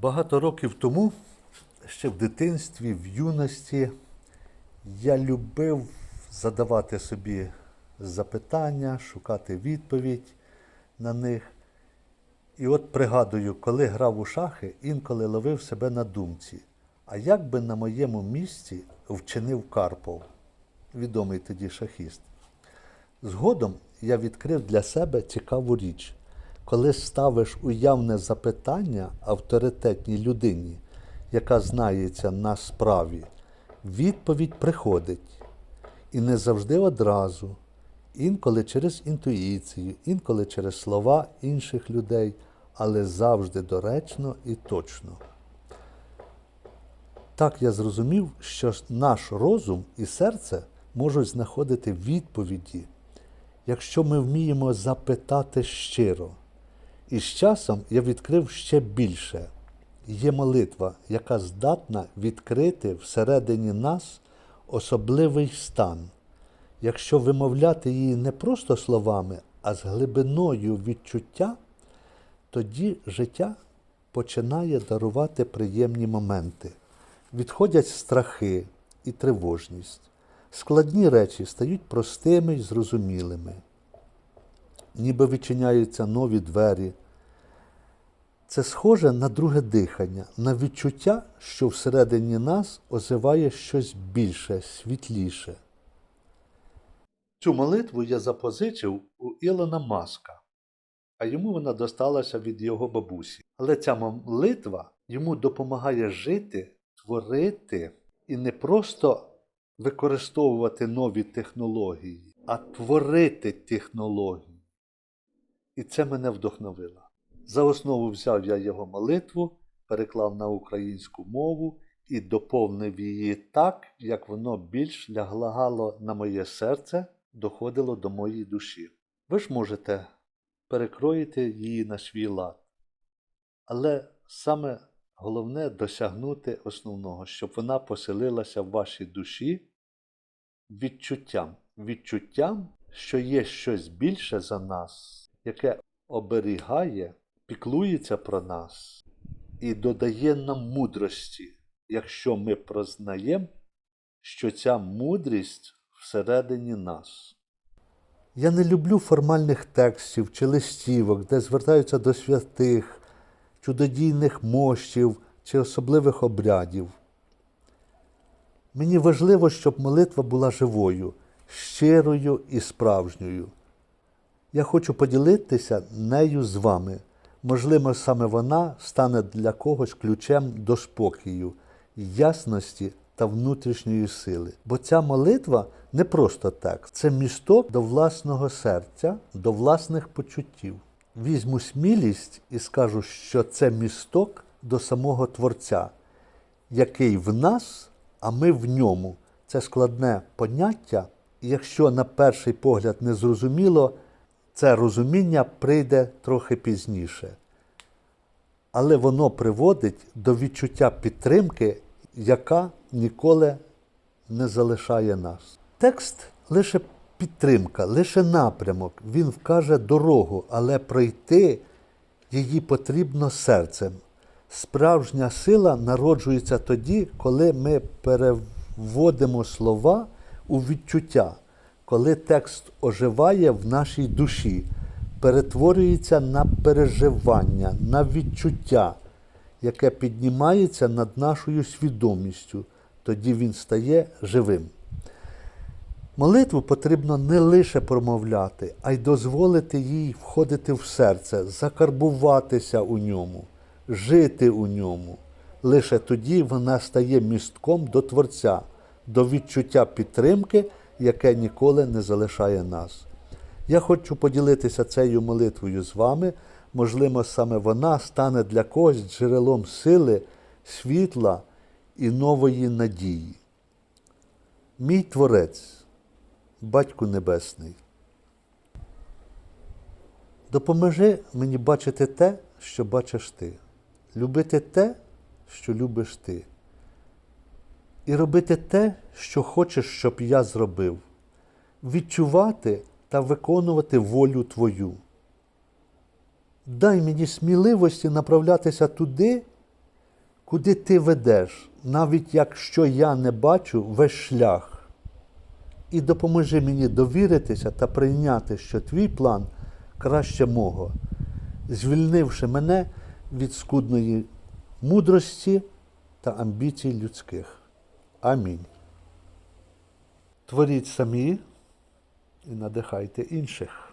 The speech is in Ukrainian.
Багато років тому, ще в дитинстві, в юності, я любив задавати собі запитання, шукати відповідь на них. І от пригадую, коли грав у шахи, інколи ловив себе на думці. А як би на моєму місці вчинив Карпов, відомий тоді шахіст? Згодом я відкрив для себе цікаву річ. Коли ставиш уявне запитання авторитетній людині, яка знається на справі, відповідь приходить. І не завжди одразу, інколи через інтуїцію, інколи через слова інших людей, але завжди доречно і точно. Так я зрозумів, що наш розум і серце можуть знаходити відповіді, якщо ми вміємо запитати щиро. І з часом я відкрив ще більше. Є молитва, яка здатна відкрити всередині нас особливий стан. Якщо вимовляти її не просто словами, а з глибиною відчуття, тоді життя починає дарувати приємні моменти. Відходять страхи і тривожність. Складні речі стають простими й зрозумілими. Ніби відчиняються нові двері. Це схоже на друге дихання, на відчуття, що всередині нас озиває щось більше, світліше. Цю молитву я запозичив у Ілона Маска, а йому вона досталася від його бабусі. Але ця молитва йому допомагає жити, творити і не просто використовувати нові технології, а творити технології. І це мене вдохновило. За основу взяв я його молитву, переклав на українську мову і доповнив її так, як воно більш лягало на моє серце, доходило до моєї душі. Ви ж можете перекроїти її на свій лад. Але саме головне досягнути основного, щоб вона поселилася в вашій душі відчуттям, відчуттям, що є щось більше за нас, яке оберігає, піклується про нас і додає нам мудрості, якщо ми прознаємо, що ця мудрість всередині нас. Я не люблю формальних текстів чи листівок, де звертаються до святих, чудодійних мощів чи особливих обрядів. Мені важливо, щоб молитва була живою, щирою і справжньою. Я хочу поділитися нею з вами. Можливо, саме вона стане для когось ключем до спокою, ясності та внутрішньої сили. Бо ця молитва не просто текст, це місток до власного серця, до власних почуттів. Візьму смілість і скажу, що це місток до самого Творця, який в нас, а ми в ньому. Це складне поняття, якщо на перший погляд не зрозуміло, це розуміння прийде трохи пізніше. Але воно приводить до відчуття підтримки, яка ніколи не залишає нас. Текст лише підтримка, лише напрямок. Він вкаже дорогу, але пройти її потрібно серцем. Справжня сила народжується тоді, коли ми переводимо слова у відчуття, коли текст оживає в нашій душі, перетворюється на переживання, на відчуття, яке піднімається над нашою свідомістю, тоді він стає живим. Молитву потрібно не лише промовляти, а й дозволити їй входити в серце, закарбуватися у ньому, жити у ньому. Лише тоді вона стає містком до Творця, до відчуття підтримки, яке ніколи не залишає нас. Я хочу поділитися цією молитвою з вами. Можливо, саме вона стане для когось джерелом сили, світла і нової надії. Мій Творець, Батьку Небесний, допоможи мені бачити те, що бачиш ти, любити те, що любиш ти, і робити те, що хочеш, щоб я зробив, відчувати та виконувати волю Твою. Дай мені сміливості направлятися туди, куди ти ведеш, навіть якщо я не бачу весь шлях. І допоможи мені довіритися та прийняти, що твій план краще мого, звільнивши мене від скудної мудрості та амбіцій людських. Амінь. Творіть самі і надихайте інших.